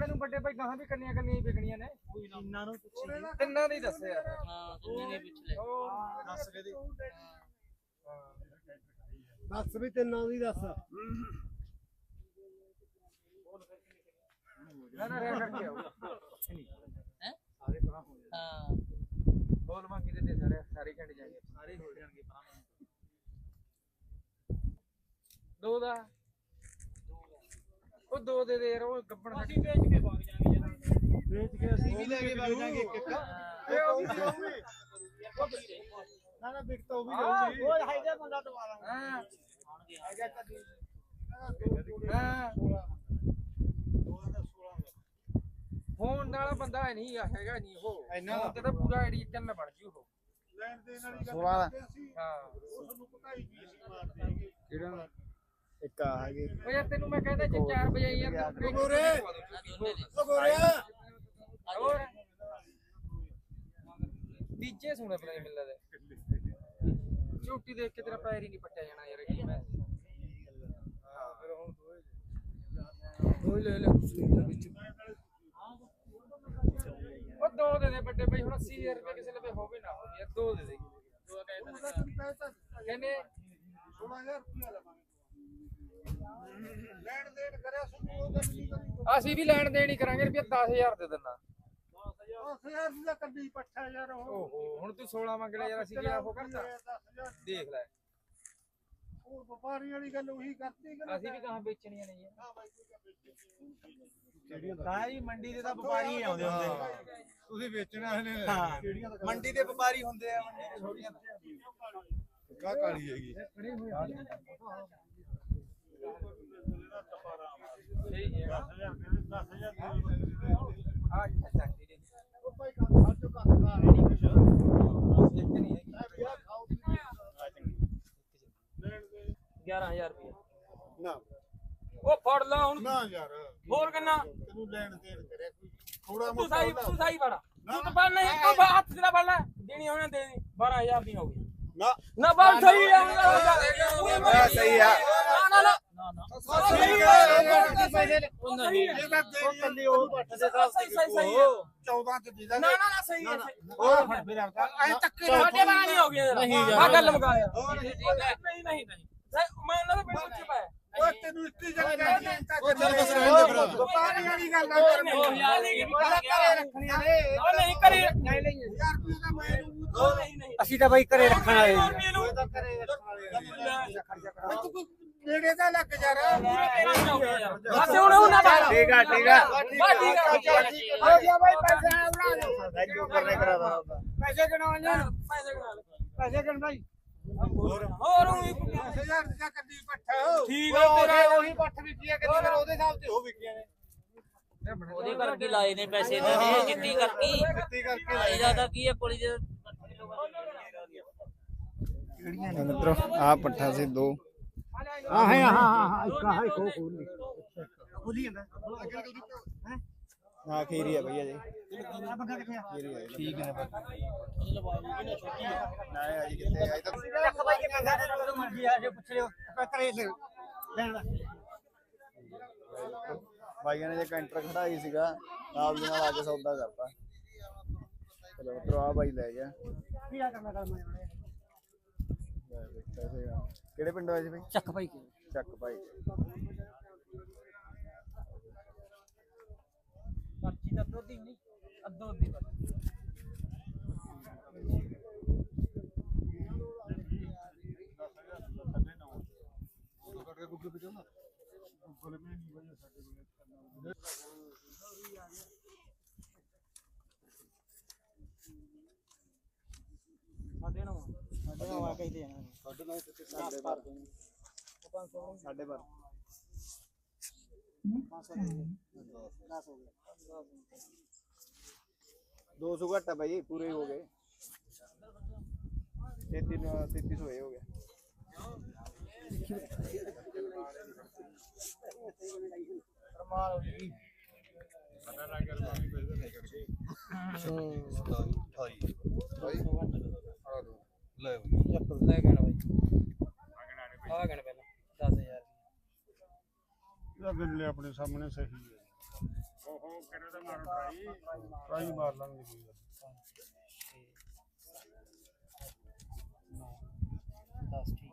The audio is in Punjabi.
ਨੂੰ ਵੱਡੇ ਭਾਈ ਗਾਹਾਂ ਵੀ ਕੰਨੀਆਂ ਕੰਨੀਆਂ ਵਿਕਣੀਆਂ ਨੇ। ਨੂੰ ਪੁੱਛੀ। ਤਿੰਨਾਂ ਦੀ ਦੱਸੇ ਯਾਰ ਹਾਂ ਕਿੰਨੇ ਨੇ ਪਿਛਲੇ ਉਹ ਦੱਸ ਕੇ ਦੀ। ਦੱਸ ਵੀ ਤਿੰਨਾਂ ਦੀ ਦੱਸ। ਨਾ ਨਾ ਰਹਿ ਕਰਕੇ ਆਓ। ਹੈ? ਹਾਂ ਬੋਲ ਮੰਗੀ ਤੇ ਦੇ ਸਾਰੇ ਸਾਰੇ ਘੰਟੇ ਜਾਣਗੇ। ਸਾਰੇ ਹੋ ਜਾਣਗੇ ਭਰਾ ਦੋ ਦਾ। ਉਹ ਦੋ ਦੇ ਦੇ ਯਾਰ ਉਹ ਗੱਬਣ ਅਸੀਂ ਵੇਚ ਕੇ ਭਾਗ ਜਾਾਂਗੇ ਜਰਾ ਵੇਚ ਕੇ ਅਸੀਂ ਵੀ ਲੈ ਕੇ ਵਗ ਜਾਾਂਗੇ ਇੱਕ ਇੱਕ ਇਹ ਉਹ ਵੀ ਜਾਊਗੀ ਨਾ ਨਾ ਵਿਕ ਤਾਂ ਉਹ ਵੀ ਜਾਊਗੀ। ਉਹ ਹੈਗਾ ਬੰਦਾ ਦੁਬਾਰਾ ਹਾਂ। ਹੈਗਾ ਕਦੀ ਹਾਂ। ਫੋਨ ਵਾਲਾ ਬੰਦਾ ਹੈ ਨਹੀਂ ਹੈਗਾ ਨਹੀਂ ਉਹ। ਇੰਨਾ ਤੇ ਤਾਂ ਪੂਰਾ ਆਈਡੀ ਚੱਲਣਾ ਬਣ ਜੂ ਉਹ। ਲੈਣ ਦੇਣ ਵਾਲੀ ਗੱਲ ਹਾਂ। ਉਹ ਪਕਾਈ ਕਿਹੜਾ? ਇੱਕ ਆ ਹੈਗੀ। ਉਹ ਯਾਰ ਤੈਨੂੰ ਮੈਂ ਕਹਿੰਦਾ ਜੇ 4 ਵਜੇ ਆਈ ਯਾਰ ਤੂੰ ਗੋਰੇ। ਉਹ ਗੋਰਿਆ ਹੋਰ? ਤੀਜੇ ਸੁਣੇ ਪਤਾ ਨਹੀਂ ਮਿਲਦਾ ਤੇ ਝੂਟੀ ਦੇਖ ਕੇ ਤੇਰਾ ਪੈਰ ਹੀ ਨਹੀਂ ਪੱਟਿਆ ਜਾਣਾ ਯਾਰ ਇਹ ਮੈਂ। ਹਾਂ ਫਿਰ ਹੁਣ ਦੋਈ ਲੈ। ਲੈ ਵਿੱਚ ਉਹ ਦੋ ਦੇ ਦੇ ਵੱਡੇ ਭਾਈ ਹੁਣ 80000 ਰੁਪਏ ਕਿਸੇ ਲਵੇ ਹੋਵੇ ਨਾ ਹੋਵੇ ਯਾਰ ਦੋ ਦੇ ਦੇ। ਦੋ ਤੈਨੂੰ ਕਹਿੰਦੇ 16000 ਰੁਪਇਆ ਲਵਾਂਗੇ। ਲੈਣ ਦੇਣ ਕਰਿਆ ਸੁਣੋ ਉਹ ਗੱਲ ਨਹੀਂ ਕਰੀ ਅਸੀਂ ਵੀ ਲੈਣ ਦੇਣ ਹੀ ਕਰਾਂਗੇ ਰੁਪਏ 10000 ਦੇ ਦਿੰਨਾ 10000 ਦੀ ਤਾਂ ਕੱਢੀ ਪੱਠਾ ਯਾਰ ਉਹ ਓਹੋ ਹੁਣ ਤੂੰ 16 ਮੰਗ ਲਿਆ ਯਾਰ ਅਸੀਂ ਕਿਹੜਾ ਉਹ ਕਰਤਾ? 10000 ਦੇਖ ਲੈ। ਉਹ ਵਪਾਰੀ ਵਾਲੀ ਗੱਲ ਉਹੀ ਕਰਤੀ ਕਿ ਅਸੀਂ ਵੀ ਕਹਾਂ ਵੇਚਣੀਆਂ ਨਹੀਂ ਹਾਂ ਬਾਈ ਕੋਈ ਗੱਲ ਵੇਚੀ ਤਾਂ ਜੀ ਮੰਡੀ ਦੇ ਤਾਂ ਵਪਾਰੀ ਆਉਂਦੇ ਹੁੰਦੇ ਨੇ ਤੁਸੀਂ ਵੇਚਣਾ ਇਹਨੇ ਹਾਂ ਮੰਡੀ ਦੇ ਵਪਾਰੀ ਹੁੰਦੇ ਆ ਮੰਡੀ ਦੇ ਛੋਟੀਆਂ ਕਾ ਕਾਲੀ ਹੈਗੀ ਸਹੀ ਹੈ 10000 ਆ ਅੱਛਾ ਠੀਕ ਹੈ ਉਹ ਭਾਈ ਕੰਮ ਹਰ ਜੋ ਕੰਮ ਕਰ ਰਹੀ ਕੁਛ ਇੱਕ ਨਹੀਂ ਹੈਗੀ ਮੈਂ ਵੀ ਆ ਖਾਓ ਲੈਣ ਦੇ 11000 ਰੁਪਏ ਨਾ। ਉਹ ਫੜ ਲਾ ਹੁਣ। ਨਾ ਯਾਰ। ਹੋਰ ਕਿੰਨਾ? ਤੈਨੂੰ ਲੈਣ ਦੇਣ ਕਰਿਆ ਕੋਈ। ਥੋੜਾ ਤੂੰ ਮੋਟਾ ਸਾਈ ਤੂੰ ਸਾਈ ਫੜ। ਤੂੰ ਤਾਂ ਫੜ ਨਹੀਂ ਤੂੰ ਬਾ- ਹੱਥ ਨਾਲ ਫੜ ਲੈ। ਦੇਣੀ ਹੋਣੇ ਦੇ ਦੇ 12000 ਦੀ ਹੋ ਗਈ ਨਾ। ਨਾ ਬਸ ਸਹੀ ਆ। ਹਾਂ, ਸਹੀ ਆ। ਨਾ ਨਾ ਨਾ। ਹੈ ਉਹ ਨਹੀਂ ਇਹ ਤਾਂ ਤੇਰੀ ਕੱਲੀ ਉਹ ਪੱਠ ਦੇ ਹਿਸਾਬ ਸਹੀ ਸਹੀ ਸਹੀ ਹੈ। 14 ਚ ਦੀ ਦਾ ਨਾ ਨਾ ਨਾ ਸਹੀ ਹੈ ਸਹੀ ਹੋਰ ਫੜ ਮੇਰਾ ਐ ਤੱਕੇ ਸਾਡੇ ਬਾਹਰ ਨਹੀਂ। ਹੋ ਗਿਆ ਨਹੀਂ ਯਾਰ ਯਾਰ। ਆ ਗੱਲ ਮੁਕਾ ਯਾਰ ਹੋਰ ਨਹੀਂ ਨਹੀਂ ਨਹੀਂ ਸਹੀ, ਮੈਂ ਇਹਨਾਂ ਦੇ ਪਿੰਡ ਉੱਚੇ ਪਾਇਆ ਓਏ ਤੈਨੂੰ ਇੱਤੀ ਜਗ੍ਹਾ ਉਹ ਚੱਲ ਬਸ ਰਹਿਣ ਦੇ ਫਿਰ। ਵਪਾਰੀ ਵਾਲੀ ਗੱਲ ਨਾ ਕਰ ਉਹ ਯਾਰ ਇਹ ਵੀ ਕਰ ਗਿਆ ਰੱਖਣੀਆਂ ਨੇ। ਉਹ ਨਹੀਂ ਕਰੀ ਨਹੀਂ ਲਈ ਯਾਰ ਤੂੰ ਤਾਂ ਮੈਨੂੰ ਉਹ ਨਹੀਂ। ਨਹੀਂ ਅਸੀਂ ਤਾਂ ਬਾਈ ਘਰੇ ਰੱਖਣ ਵਾਲੇ ਹਾਂ। ਮੈਨੂੰ ਤਾਂ ਕਰੇ ਓਏ ਤੂੰ ਕੋਈ ਨੇੜੇ ਦਾ ਲੱਗ ਜਾ ਰਾ ਬਸ ਹੁਣ ਉਹਨਾਂ ਦਾ ਠੀਕ ਆ ਠੀਕ ਆ। ਬਸ ਠੀਕ ਆ ਹੋ ਗਿਆ ਬਾਈ ਪੈਸੇ ਉਡਾ ਲਓ। ਥੈਂਕ ਕਰਨੇ ਕਰਾ ਦਾ। ਪੈਸੇ ਗਣਵਾ ਲੈ ਪੈਸੇ ਕਢਾ ਲੈ ਪੈਸੇ ਗਣ ਬਾਈ ਹੋਰ ਉਹੀ 10000 ਦੀ ਕੱਢੀ ਪੱਠਾ। ਹੋ ਠੀਕ ਆ ਤੇਰਾ ਉਹੀ ਪੱਠ ਵਿਕੀ ਆ ਕਿਤੇ ਫਿਰ ਉਹਦੇ ਹਿਸਾਬ ਤੇ। ਉਹ ਵਿਕੀਆਂ ਨੇ। ਉਹਦੇ ਕਰਕੇ ਲਾਏ ਨੇ ਪੈਸੇ ਇਹਨਾਂ ਨੇ ਜਿੱਤੀ ਕਰਕੇ। ਕੱਤੀ ਕਰਕੇ ਲਾਏ ਜ਼ਿਆਦਾ ਕੀ ਹੈ ਪੁਲਿਸ ਦੇ ਮਿੱਤਰੋ ਆ ਪੱਠਾ ਸੀ ਦੋ। ਹਾਂ ਹੈ ਹਾਂ ਹਾਂ ਹਾਂ ਇੱਕ ਹਾਂ ਖੋ ਖੋਲ ਖੋਲੀ ਜਾਂਦਾ। ਹਾਂ? ਖੀਰੀ ਆ ਭਈਆ ਜੀ ਆ? ਆ ਆ ਠੀਕ ਨੇ ਨਾ ਆਜੀ ਕਿੱਥੇ ਆਈ ਤਾਂ ਚੱਕ ਬਾਈ ਕੇ ਪੈਸਾ ਦੇ ਦੋ ਮਰਜ਼ੀ ਆ ਜੇ ਪੁੱਛ ਲਿਓ। ਆਪਾਂ ਘਰੇ ਲੈ ਲੈਣ ਦਾ। ਬਾਈਆਂ ਨੇ ਜੇ ਕੈਂਟਰ ਖੜਾਈ ਸੀਗਾ ਨਾਲ ਦੀ ਨਾਲ ਆ ਕੇ ਸੌਦਾ ਕਰਤਾ। ਚਲੋ ਮਿੱਤਰੋ ਆ ਬਾਈ ਲੈ ਗਿਆ। ਕੀ ਆ ਕਰਨਾ ਕਰ ਆ। ਕਿਹੜੇ ਪਿੰਡ ਆਏ ਸੀ ਬਈ? ਚੱਕ ਭਾਈ। ਚੱਕ ਭਾਈ। ਪਰਚੀ ਤਾਂ ਦੋਦੀ ਨਹੀਂ ਅੱਧੋ ਅੱਧੀ ਪਰਚੀ। ਸਾਡੇ ਨੂੰ ਸਾਡੇ ਨਾਲ ਆ ਕੇ ਦੇ ਜਾਣਾ ਸਾਡੇ ਨਾਲ ਸਾਡੇ ਪਰ ਸਾਡੇ ਪਰ ਲੈ ਬਈ। ਲੈ ਗਣਾ ਬਾਈ। ਆ ਗਣ ਪਹਿਲਾਂ 10000 ਇਹਦਾ ਬਿੱਲੇ ਆਪਣੇ ਸਾਹਮਣੇ ਸਹੀ ਹੈ। ਓਹੋ ਕਿਹੜਾ ਦਾ ਮਾਰੋ ਟਰਾਈ ਟਰਾਈ ਮਾਰ ਲਾਂਗੇ ਕੋਈ ਗੱਲ 10 ਠੀਕ।